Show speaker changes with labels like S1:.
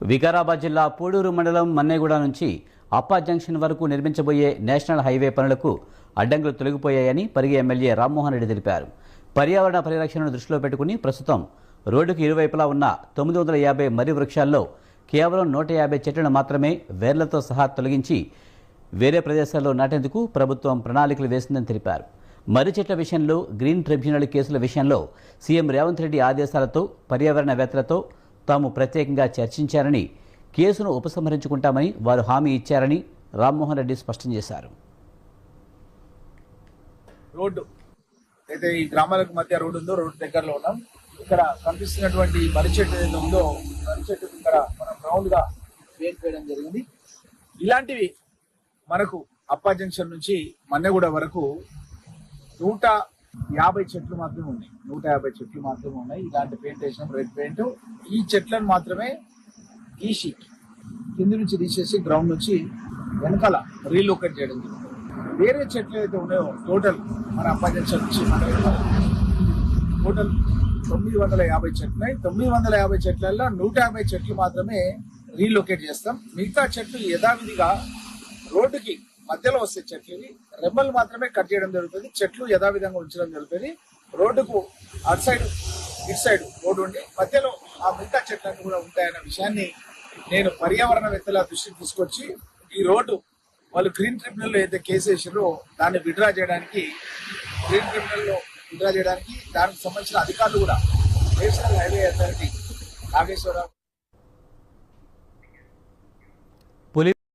S1: వికారాబాద్ జిల్లా పూడూరు మండలం మన్నేగూడ నుంచి అప్పా జంక్షన్ వరకు నిర్మించబోయే నేషనల్ హైవే పనులకు అడ్డంకులు తొలగిపోయాయని పరిగి ఎమ్మెల్యే రామ్మోహన్ రెడ్డి తెలిపారు. పర్యావరణ పరిరక్షణను దృష్టిలో పెట్టుకుని ప్రస్తుతం రోడ్డుకు ఇరువైపులా ఉన్న తొమ్మిది వందల యాభై మర్రి వృక్షాల్లో కేవలం నూట యాభై చెట్లను మాత్రమే వేర్లతో సహా తొలగించి వేరే ప్రదేశాల్లో నాటేందుకు ప్రభుత్వం ప్రణాళికలు వేసిందని తెలిపారు. మర్రి చెట్ల విషయంలో గ్రీన్ ట్రిబ్యునల్ కేసుల విషయంలో సీఎం రేవంత్ రెడ్డి ఆదేశాలతో పర్యావరణవేత్తలతో తాము ప్రత్యేకంగా చర్చించారని కేసును ఉపసంహరించుకుంటామని వారు హామీ ఇచ్చారని రామ్మోహన్ రెడ్డి స్పష్టం చేశారు.
S2: రోడ్డు. అయితే ఈ గ్రామాలకు మధ్య రోడ్డు ఉందో రోడ్డు దగ్గరలో ఉన్నాం. ఇక్కడ కనిపిస్తున్నటువంటి మర్రి చెట్టు ఏదైతే ఉందో మర్రి చెట్టు ఇక్కడ మనం రౌండ్గా వేట్ వేయడం జరిగింది. ఇలాంటివి మనకు అప్పా జంక్షన్ నుంచి మన్నెగూడ వరకు నూట యాభై చెట్లు మాత్రమే ఉన్నాయి. నూట యాభై చెట్లు మాత్రమే ఉన్నాయి. ఇలాంటి పెయింట్ వేసినాం రెడ్ పెయింట్ ఈ చెట్లను మాత్రమే గీసి కింది నుంచి తీసేసి గ్రౌండ్ నుంచి వెనకాల రీలోకేట్ చేయడం వేరే చెట్లు అయితే ఉన్నాయో టోటల్ మన అప్పా నుంచి మన టోటల్ తొమ్మిది వందల యాభై చెట్లు ఉన్నాయి. తొమ్మిది వందల యాభై చెట్లలో నూట యాభై చెట్లు మాత్రమే రీలొకేట్ చేస్తాం. మిగతా చెట్లు యథావిధిగా రోడ్డుకి మధ్యలో వస్తే చెట్లు రెమ్మలు మాత్రమే కట్ చేయడం జరుగుతుంది. చెట్లు యథావిధంగా ఉంచడం జరుగుతుంది. రోడ్డుకు అటు సైడ్ ఇటు సైడ్ రోడ్డు ఉండి మధ్యలో ఆ మిగతా చెట్లన్నీ కూడా ఉంటాయన్న విషయాన్ని నేను పర్యావరణవేత్తల దృష్టికి తీసుకొచ్చి ఈ రోడ్డు వాళ్ళు గ్రీన్ ట్రిబ్యునల్లో అయితే కేసు వేసారో దాన్ని విడ్రా చేయడానికి గ్రీన్ ట్రిబ్యునల్లో విడ్రా చేయడానికి దానికి సంబంధించిన అధికారులు కూడా నేషనల్ హైవే అథారిటీ నాగేశ్వరరావు